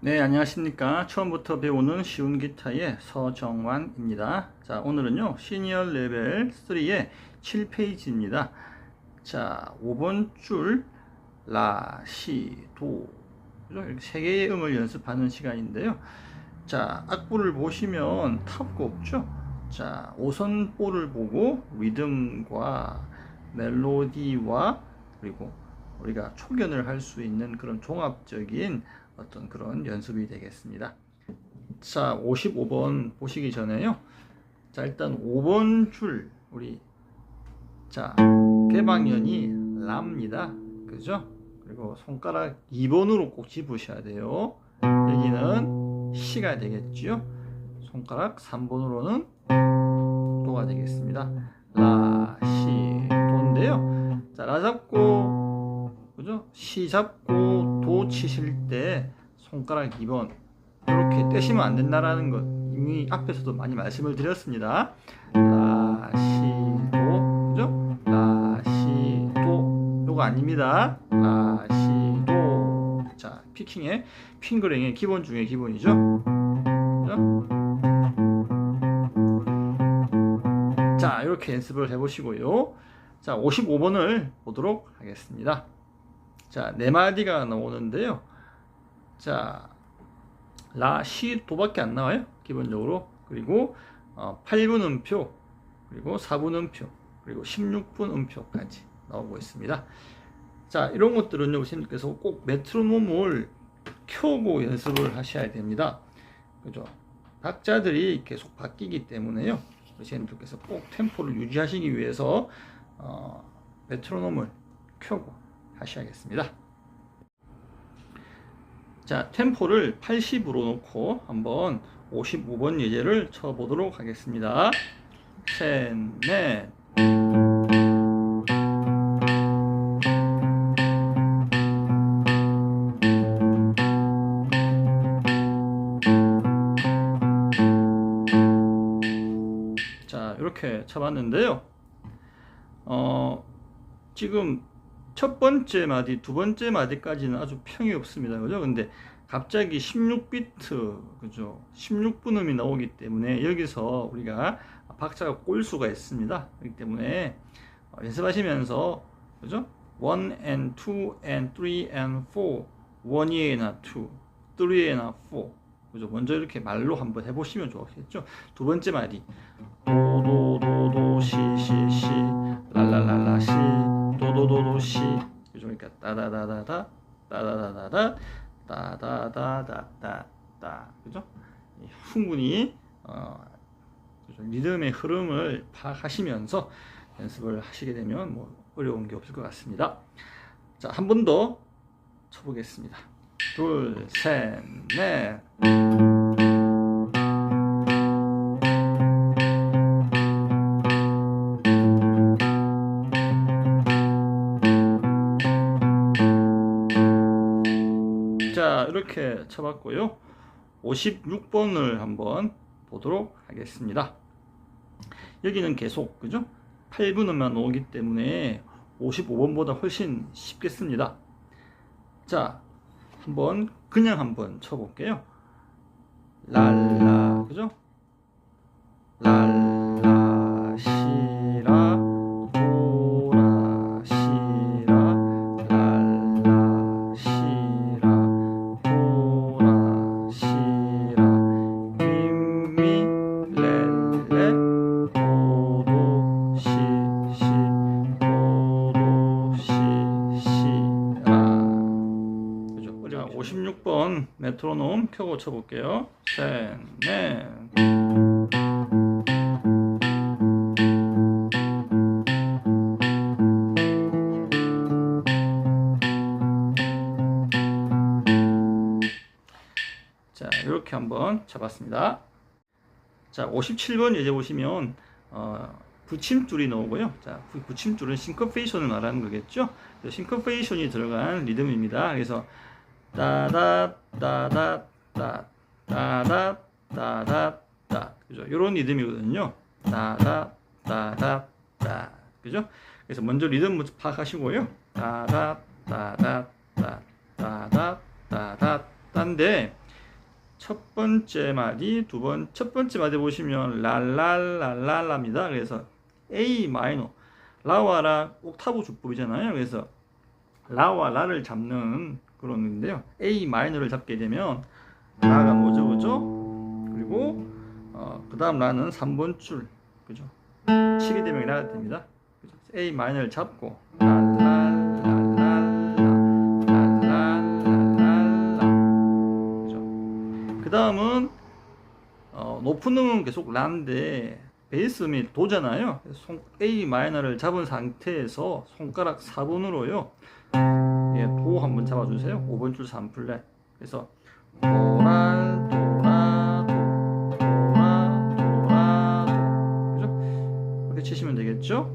네, 안녕하십니까. 처음부터 배우는 쉬운 기타의 서정환입니다. 자, 오늘은요, 시니어 레벨 3의 7페이지입니다. 자, 5번 줄, 라, 시, 도. 이렇게 세 개의 음을 연습하는 시간인데요. 자, 악보를 보시면 탑고 없죠? 자, 5선보를 보고 리듬과 멜로디와 그리고 우리가 초견을 할 수 있는 그런 종합적인 어떤 그런 연습이 되겠습니다. 자, 55번 보시기 전에요. 자, 일단 5번 줄 우리 자, 개방연이 라입니다. 그죠? 그리고 손가락 2번으로 꼭 짚으셔야 돼요. 여기는 시가 되겠죠? 손가락 3번으로는 도가 되겠습니다. 라, 시, 도인데요. 자, 라 잡고, 그죠? 시 잡고, 도 치실 때 손가락 2번 이렇게 떼시면 안 된다라는 것 이미 앞에서도 많이 말씀을 드렸습니다. 라, 시, 도, 그죠? 라, 시, 도. 요거 아닙니다. 라, 시, 도. 자, 피킹의 핑거링의 기본 중에 기본이죠. 그죠? 자, 이렇게 연습을 해보시고요. 자, 55번을 보도록 하겠습니다. 자, 네 마디가 나오는데요. 자, 라, 시, 도밖에 안 나와요. 기본적으로. 그리고 어, 8분 음표, 그리고 4분 음표, 그리고 16분 음표까지 나오고 있습니다. 자, 이런 것들은요, 선생님께서 꼭 메트로놈을 켜고 연습을 하셔야 됩니다. 그죠? 박자들이 계속 바뀌기 때문에요. 선생님들께서 꼭 템포를 유지하시기 위해서 어, 메트로놈을 켜고 하셔야겠습니다. 자, 템포를 80으로 놓고 한번 55번 예제를 쳐보도록 하겠습니다. 셋, 넷. 자, 이렇게 쳐봤는데요. 어, 지금 첫 번째 마디, 두 번째 마디까지는 아주 평이 없습니다. 그죠? 근데 갑자기 16비트, 그죠? 16분음이 나오기 때문에 여기서 우리가 박자가 꼬일 수가 있습니다. 그렇기 때문에 어, 연습하시면서, 그죠? 1 and 2 and 3 and 4, 1이나 2, 3이나 4. 그죠? 먼저 이렇게 말로 한번 해보시면 좋겠죠? 두 번째 마디. 도, 도, 도, 도, 시, 시, 시, 랄랄랄라, 시, 도, 도, 도, 도, 시. 그죠? 그러니까 따다다다다, 따다다다다, 따다다다다다. 그죠? 충분히, 어? 리듬의 흐름을 파악하시면서 연습을 하시게 되면 뭐 어려운 게 없을 것 같습니다. 자, 한 번 더 쳐보겠습니다. 둘, 셋, 넷. 자, 이렇게 쳐봤고요. 56번을 한번 보도록 하겠습니다. 여기는 계속, 그죠? 8분음만 오기 때문에 55번보다 훨씬 쉽겠습니다. 자, 한번 그냥 한번 쳐볼게요. 랄라, 그죠? 랄라 쳐볼게요. 셋, 넷. 자, 이렇게 한번 잡았습니다. 자, 57번 예제 보시면 어, 붙임줄이 나오고요. 자, 부- 붙임줄은 싱커페이션을 말하는 거겠죠. 싱커페이션이 들어간 리듬입니다. 그래서 따다 따다 따 따다 따다 따 그죠? 이런 리듬이거든요. 따다 따다 따 그죠? 그래서 먼저 리듬 파악하시고요. 따다 따다 따 따다 따다 따인데 첫 번째 마디, 두 번, 첫 번째 마디 보시면 랄랄랄랄랍니다. 그래서 A 마이너, 라와 라 옥타브 주법이잖아요. 그래서 라와 라를 잡는 그런 건데요. A 마이너를 잡게 되면 라가 뭐죠 그죠? 그리고 어, 그 다음 라는 3번 줄 그죠? 7이 되면 라가 됩니다. 그죠? A 마이너를 잡고 그 다음은 어, 높은 음은 계속 라인데 베이스 음이 도잖아요. 손, A 마이너를 잡은 상태에서 손가락 4번으로요. 예, 도 한번 잡아주세요. 5번 줄 3플랫. 그래서 도라 도라 도 도라 도라 도 그죠? 이렇게 치시면 되겠죠?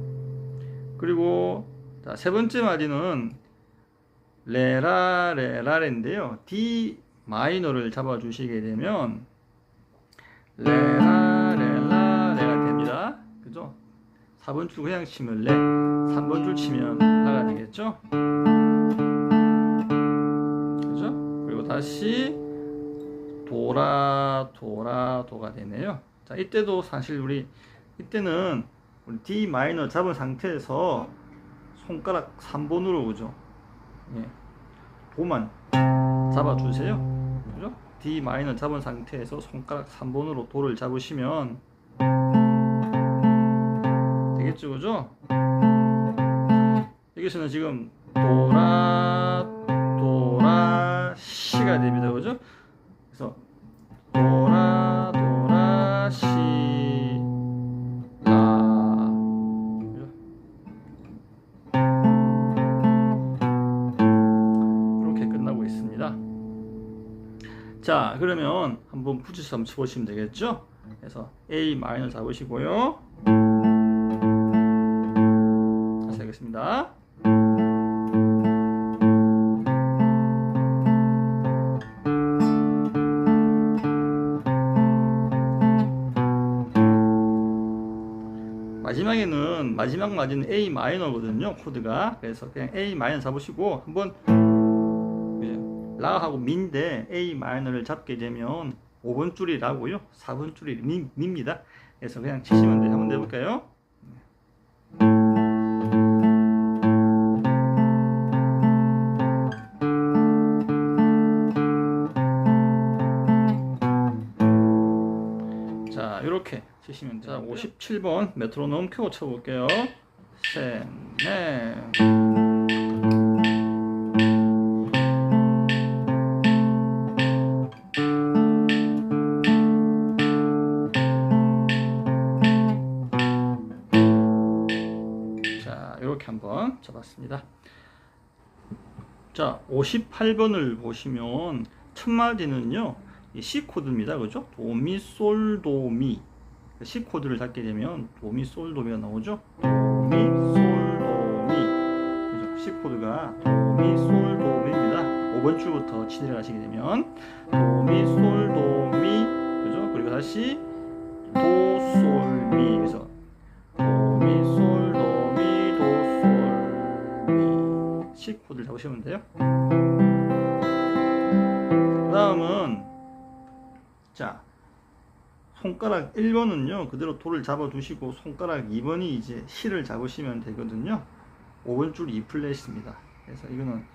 그리고 자, 세 번째 마디는 레라 레라인데요. D 마이너를 잡아 주시게 되면 레라 레라 레가 됩니다. 그죠? 4번 줄 그냥 치면 레, 3번 줄 치면 라가 되겠죠? 그죠? 그리고 다시 도라 도라 도가 되네요. 자, 이때도 사실 우리 이때는 우리 D 마이너 잡은 상태에서 손가락 3번으로 그죠? 예. 도만 잡아주세요. 그죠? D 마이너 잡은 상태에서 손가락 3번으로 도를 잡으시면 되겠죠, 그죠? 여기서는 지금 도라 도라 시가 됩니다, 그죠? 자, 그러면 한번 푸지서 한번 쳐보시면 되겠죠? 그래서 A 마이너 잡으시고요. 다시 하겠습니다. 마지막에는 마지막 마디는 A 마이너거든요 코드가 그래서 그냥 A 마이너 잡으시고 한번? 라하고 미인데 A 마이너를 잡게 되면 5번 줄이 라고요? 4번 줄이 미, 미입니다. 그래서 그냥 치시면 돼요. 한번 내볼까요? 자 이렇게 치시면 돼요. 자 57번 메트로놈 켜고 쳐볼게요. 셋 넷 58번을 보시면 첫 마디는요. 이 C 코드입니다. 그죠? 도미 솔 도미. C 코드를 잡게 되면 도미 솔 도미가 나오죠? 도미 솔 도미. 그죠? C 코드가 도미 솔 도미입니다. 5번 줄부터 치내려 가시게 되면 도미 솔 도미. 그죠? 그리고 다시 도솔미. 그래서 C 코드를 잡으시면 돼요. 그 다음은 자 손가락 1번은요 그대로 돌을 잡아 두시고 손가락 2번이 이제 C를 잡으시면 되거든요. 5번 줄 E 플랫입니다. 그래서 이거는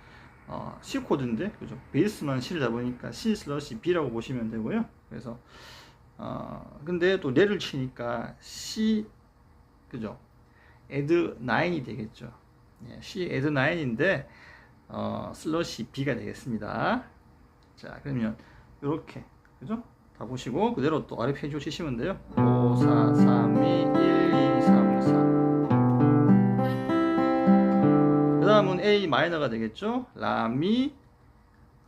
어, C 코드인데 그죠? 베이스만 C를 잡으니까 C 슬러시 B라고 보시면 되고요. 그래서 어, 근데 또 레를 치니까 C 그죠? 에드 9이 되겠죠. 예, C 에드 9인데 어, 슬러시 B가 되겠습니다. 자 그러면 이렇게 그죠? 다 보시고 그대로 또 아래 페이지로 치시면 돼요. 5 4 3 2 1 2 3 4 그 다음은 A 마이너가 되겠죠? 라미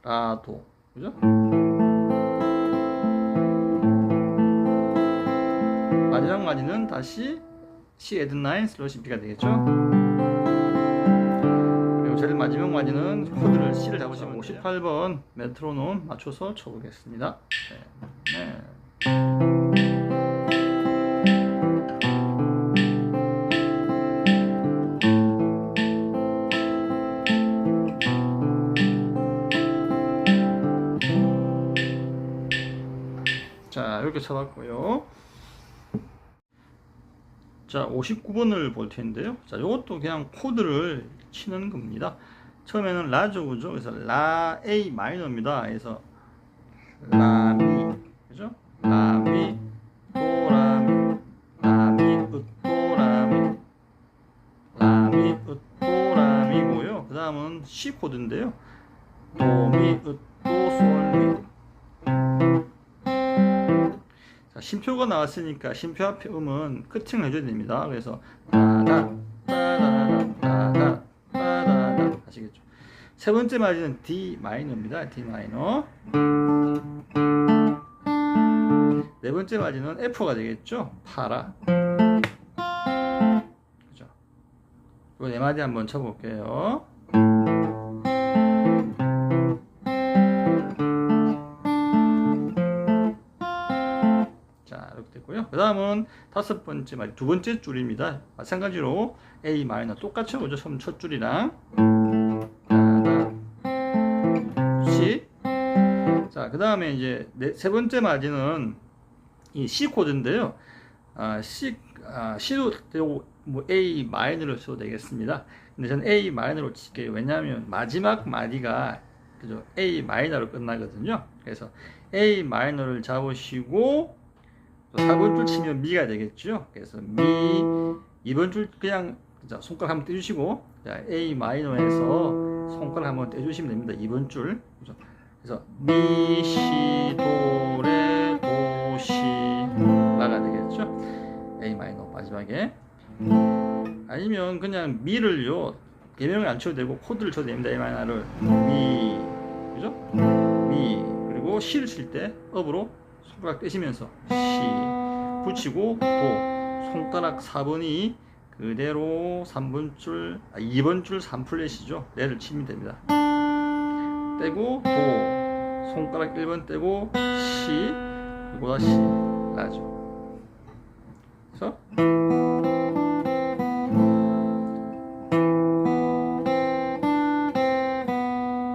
라도. 그죠? 마지막 마디는 다시 C 에드 9 슬러시 B가 되겠죠 제일 마지막 마디는 코드를 C를 잡으시면 58번 메트로놈 맞춰서 쳐보겠습니다 네, 네. 자, 이렇게 쳐봤고요. 자, 59번을 볼 텐데요. 자, 이것도 그냥 코드를 치는 겁니다. 처음에는 라죠, 그죠? 그래서 라 A 마이너입니다. 그래서 라미, 그죠? 라미, 도라미, 라미, 으도라미, 라미, 으도라미고요. 그 다음은 C 코드인데요. 도미, 으도, 솔미. 심표가 나왔으니까 심표 앞에 음은 커팅을 해줘야 됩니다. 그래서 따다 따다다 따다 따다다 아시겠죠? 세 번째 마디는 D 마이너입니다. D 마이너. 네 번째 마디는 F가 되겠죠? 파라. 그죠? 이거 네 마디 한번 쳐볼게요. 됐고요. 그 다음은 다섯 번째 말, 두 번째 줄입니다. 마찬가지로 A 마이너 똑같이 오죠. 첫 줄이랑. 자, 그 다음에 이제 네, 세 번째 마디는 이 C 코드인데요. 아, C, 아, C도 되고, 뭐 A 마이너로 써도 되겠습니다. 근데 저는 A 마이너로 칠게요. 왜냐하면 마지막 마디가 그죠? A 마이너로 끝나거든요. 그래서 A 마이너를 잡으시고 또 4번 줄 치면 미가 되겠죠. 그래서 미 2번 줄 그냥 자, 손가락 한번 떼주시고 자, A 마이너에서 손가락 한번 떼주시면 됩니다. 2번 줄 그죠? 그래서 미, 시, 도, 레, 도, 시, 라가 되겠죠. A 마이너 마지막에 아니면 그냥 미를요 개명을 안 쳐도 되고 코드를 쳐도 됩니다. A 마이너를 미 그죠? 미 그리고 시를 칠 때 업으로 손가락 떼시면서 시 붙이고 도 손가락 4번이 그대로 3번 줄 아, 2번 줄 3플랫이죠. 레를 치면 됩니다. 떼고 도 손가락 1번 떼고 시 그리고 다시 라죠. 그래서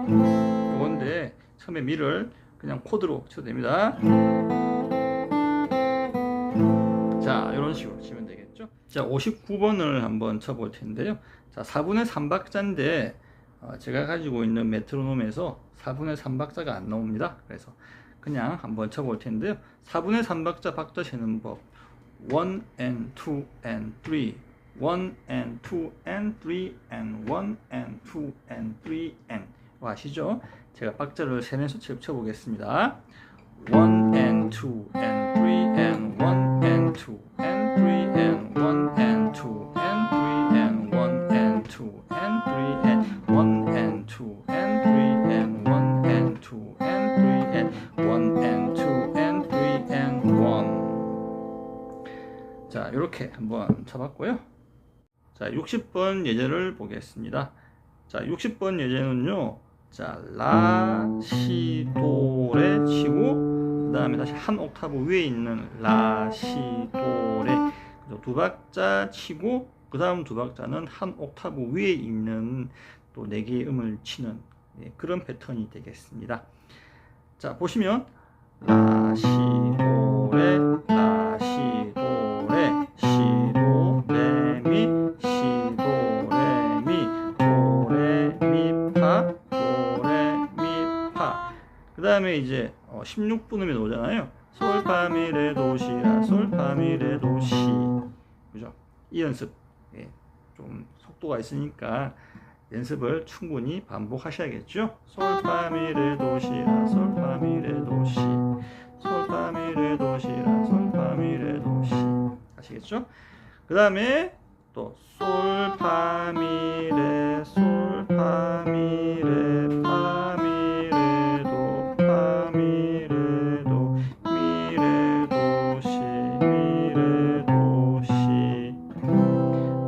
이건데 처음에 미를 그냥 코드로 쳐도 됩니다. 자, 이런 식으로 치면 되겠죠. 자, 59번을 한번 쳐볼 텐데요. 자, 4분의 3박자인데 어, 제가 가지고 있는 메트로놈에서 4분의 3박자가 안 나옵니다. 그래서 그냥 한번 쳐볼 텐데요. 4분의 3박자 박자 세는 법 1 and 2 and 3 1 and 2 and 3 and 1 and 2 and 3 and 뭐 아시죠? 제가 박자를 세면서 쳐보겠습니다. 1 and 2 and 3 and 1 and 2 and 3 and 1 and 2 and 3 and 1 and 2 and 3 and 1 and 2 and 3 and 1 and 2 and 3 and 1 and 2 and 3 and 1 자, 이렇게 한번 쳐봤고요. 자, 60번 예제를 보겠습니다. 자, 60번 예제는요. 자, 라, 시, 도, 레 치고 그 다음에 다시 한 옥타브 위에 있는 라, 시, 도, 레 그래서 두 박자 치고 그 다음 두 박자는 한 옥타브 위에 있는 또 네 개의 음을 치는 예, 그런 패턴이 되겠습니다. 자, 보시면 라, 시, 16분음이 나오잖아요. 솔, 파, 미, 레, 도, 시, 라, 솔, 파, 미, 레, 도, 시. 그죠? 이 연습. 예, 좀 속도가 있으니까 연습을 충분히 반복하셔야겠죠. 솔, 파, 미, 레, 도, 시, 라, 솔, 파, 미, 레, 도, 시. 솔, 파, 미, 레, 도, 시, 라, 솔, 파, 미, 레, 도, 시. 아시겠죠? 그 다음에 또 솔, 파, 미, 레, 솔, 파, 미, 레,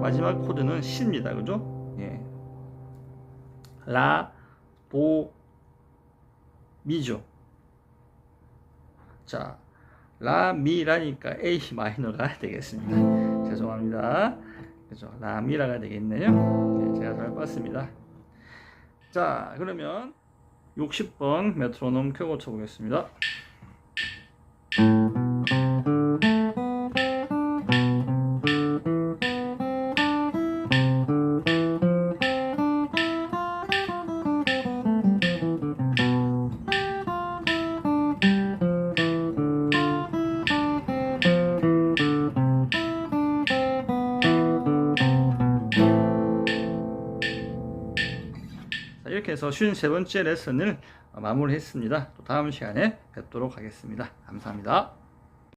마지막 코드는 시입니다. 그죠? 예. 라, 도, 미죠. 자, 라, 미라니까 A 마이너가 되겠습니다. 죄송합니다. 그죠? 라, 미라가 되겠네요. 네, 제가 잘 봤습니다. 자, 그러면 60번 메트로놈 켜고 쳐보겠습니다. 53번째 레슨을 마무리했습니다. 또 다음 시간에 뵙도록 하겠습니다. 감사합니다.